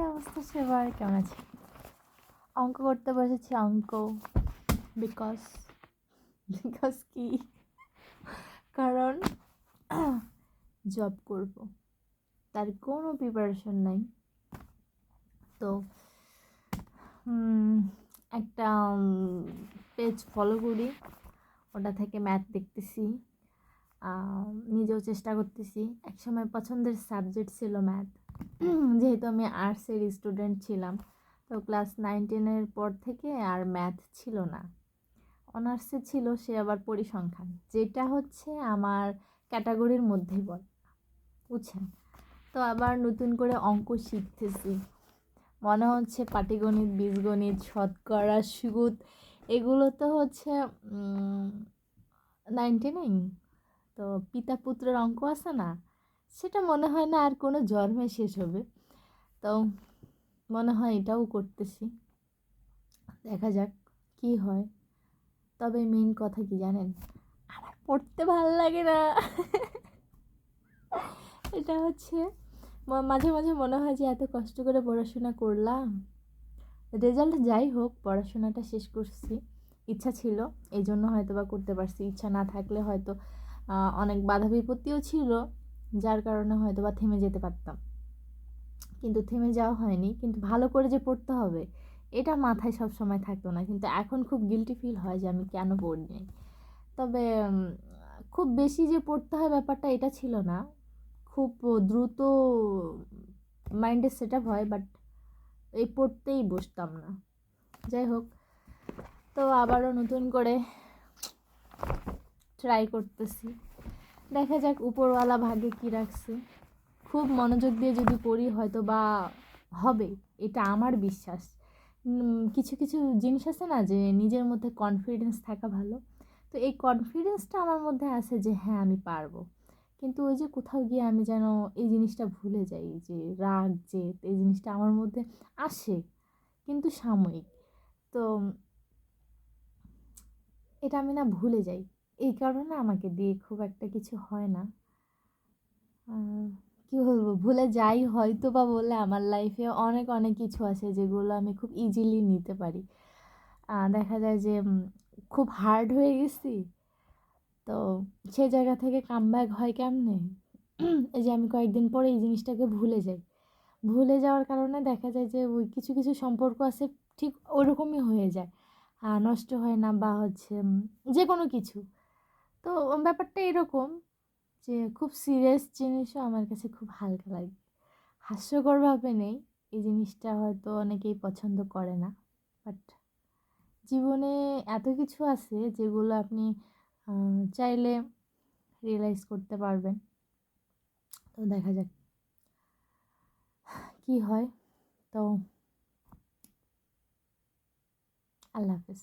অবস্থা সবার? কেমন আছে অঙ্ক করতে বসেছি, অঙ্ক। বিকজ বিকজ কি? কারণ জব করব। তার কোনো প্রিপারেশন নাই। তো একটা পেজ ফলো করি। ওটা থেকে ম্যাথ দেখতেছি। নিজেও চেষ্টা করতেছি। একসময় পছন্দের সাবজেক্ট ছিল ম্যাথ যেহেতু আমি আর্টসের স্টুডেন্ট ছিলাম, তো ক্লাস নাইন টেনের পর থেকে আর ম্যাথ ছিল না। অনার্সে ছিল, সে আবার পরিসংখ্যান। যেটা হচ্ছে আমার ক্যাটাগরির মধ্যেই বল বুঝছেন? তো আবার নতুন করে অঙ্ক শিখতেছি। মনে হচ্ছে পাটিগণিত, বীজগণিত, শতকরা সুদ এগুলো তো হচ্ছে নাইনটি নাইন তো পিতা পুত্রের অঙ্ক আছে না? সেটা মনে হয় না আর কোনো জন্মে শেষ হবে। তো মনে হয় এটাও করতেছি। দেখা যাক কি হয়। তবে মেন কথা কি জানেন? আমার পড়তে ভালো লাগে না। এটা হচ্ছে মাঝে মাঝে মনে হয় যে এত কষ্ট করে পড়াশোনা করলাম। রেজাল্ট যাই হোক, পড়াশোনাটা শেষ করছি। ইচ্ছা ছিল এই জন্য হয়তো বা করতে পারছি। ইচ্ছা না থাকলে হয়তো অনেক বাধা বিপত্তিও ছিল, যার কারণে হয়তো বা থেমে যেতে পারতাম। কিন্তু থেমে যাওয়া হয়নি, কিন্তু ভালো করে যে পড়তে হবে, এটা মাথায় সব সময় থাকতো না। কিন্তু এখন খুব গিলটি ফিল হয় যে আমি কেন পড়িনি? তবে খুব বেশি যে পড়তে হয় ব্যাপারটা এটা ছিল না। খুব দ্রুত মাইন্ডে সেট আপ হয় বাট এই পড়তেই বসতাম না। যাই হোক, তো আবারও নতুন করে ট্রাই করতেছি। দেখা যাক উপরওয়ালা ভাগে কী রাখছে। খুব মনোযোগ দিয়ে যদি পড়ি, হয়তো বা হবে। এটা আমার বিশ্বাস। কিছু কিছু জিনিস আছে না যে নিজের মধ্যে কনফিডেন্স থাকা ভালো। তো এই কনফিডেন্সটা আমার মধ্যে আছে যে হ্যাঁ আমি পারব। কিন্তু ওই যে কোথাও গিয়ে আমি যেন এই জিনিসটা ভুলে যাই, যে রাগ, জেদ, এই জিনিসটা আমার মধ্যে আসে, কিন্তু সাময়িক। তো এটা আমি না ভুলে যাই। এই কারণে আমাকে দিয়ে খুব একটা কিছু হয় না। কি বলব? ভুলে যাই হয়তো বা বলে আমার লাইফে অনেক অনেক কিছু আছে যেগুলো আমি খুব ইজিলি নিতে পারি। দেখা যায় যে খুব হার্ড হয়ে গেছি। তো সে জায়গা থেকে কামব্যাক হয় কেমনে? এই যে আমি কয়েকদিন পরে এই জিনিসটাকে ভুলে যাই। ভুলে যাওয়ার কারণে দেখা যায় যে, ওই কিছু কিছু সম্পর্ক আছে ঠিক ওরকমই হয়ে যায়। নষ্ট হয় না বা হচ্ছে যে কোনো কিছু। তো ব্যাপারটা এরকম যে খুব সিরিয়াস জিনিসও আমার কাছে খুব হালকা লাগে। হাস্যকরভাবে নেই, এই জিনিসটা হয়তো অনেকেই পছন্দ করে না। বাট জীবনে এত কিছু আছে যেগুলো আপনি চাইলে রিয়েলাইজ করতে পারবেন। তো দেখা যাক কি হয়। তো আল্লাহ হাফেজ।